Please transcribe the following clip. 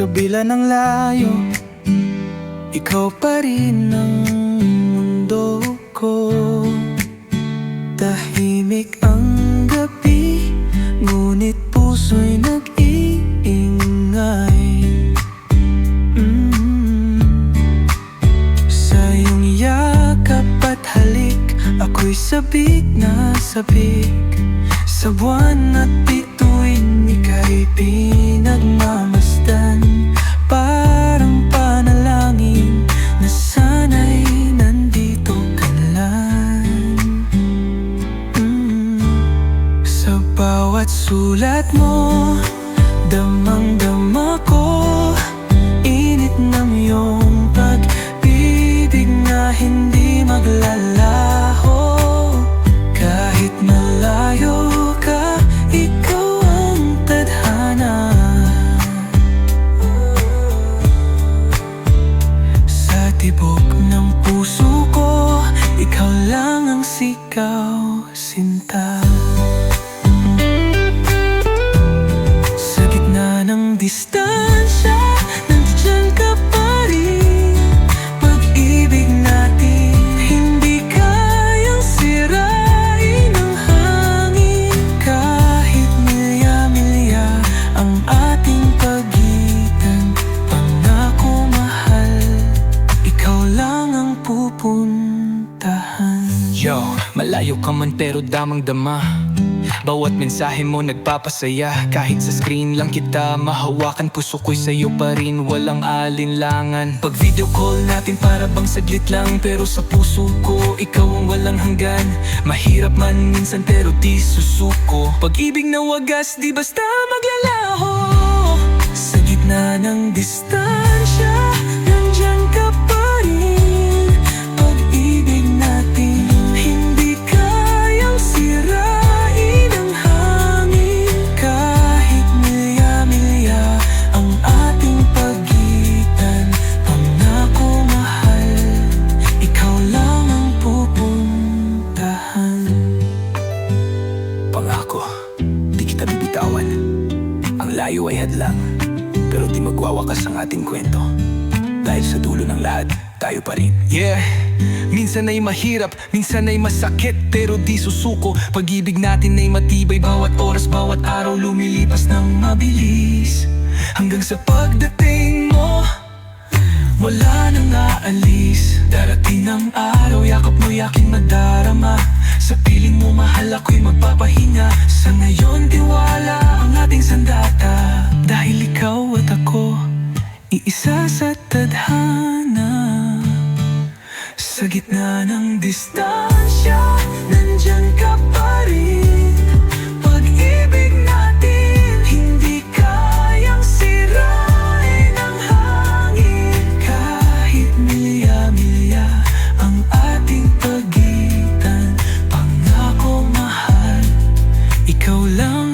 ganda ng layo Ikaw pa rin ang mundo ko. Tahimik ang gabi Ngunit puso'y nag-iingay. Mm. Sa iyong yakap at halik Ako'y sabik na sabik. Sa buwan at bituin Ika'y pinagmamasdan bawat sulat mo. Damang-dama ko Init ng iyong pag-ibig na hindi maglalaho. Kahit malayo ka, ikaw ang tadhana. Sa tibok ng puso ko, ikaw lang ang sigaw, sinta distansya Nandiyan ka pa rin. Pag-ibig natin Hindi kayang sirain ng hangin. Kahit milya-milya Ang ating pagitan Pangako mahal Ikaw lang ang pupuntahan. Yo, malayo ka man pero damang dama Bawat mensahe mo nagpapasaya. Kahit sa screen lang kita mahawakan Puso ko'y sa'yo pa rin. Walang alinlangan. Pag video call natin para bang saglit lang. Pero sa puso ko ikaw ang walang hanggan. Mahirap man minsan pero di susuko. Pag-ibig na wagas di basta maglalaho. Sa gitna ng distansya Pangako, di kita bibitawan. Ang layo ay hadlang. Pero di magwawakas ang ating kwento. Dahil sa dulo ng lahat, tayo pa rin. Yeah, minsan ay mahirap, minsan ay masakit Pero di susuko, pag-ibig natin ay matibay Bawat oras, bawat araw lumilipas ng mabilis. Hanggang sa pagdating wala nang aalis. Darating ang araw, yakap mo yakin madarama Sa piling mo mahal ako'y magpapahinga. Sa ngayon tiwala ang ating sandata. Dahil ikaw at ako Iisa sa tadhana. Sa gitna ng distansya Nandyan ka pa 流浪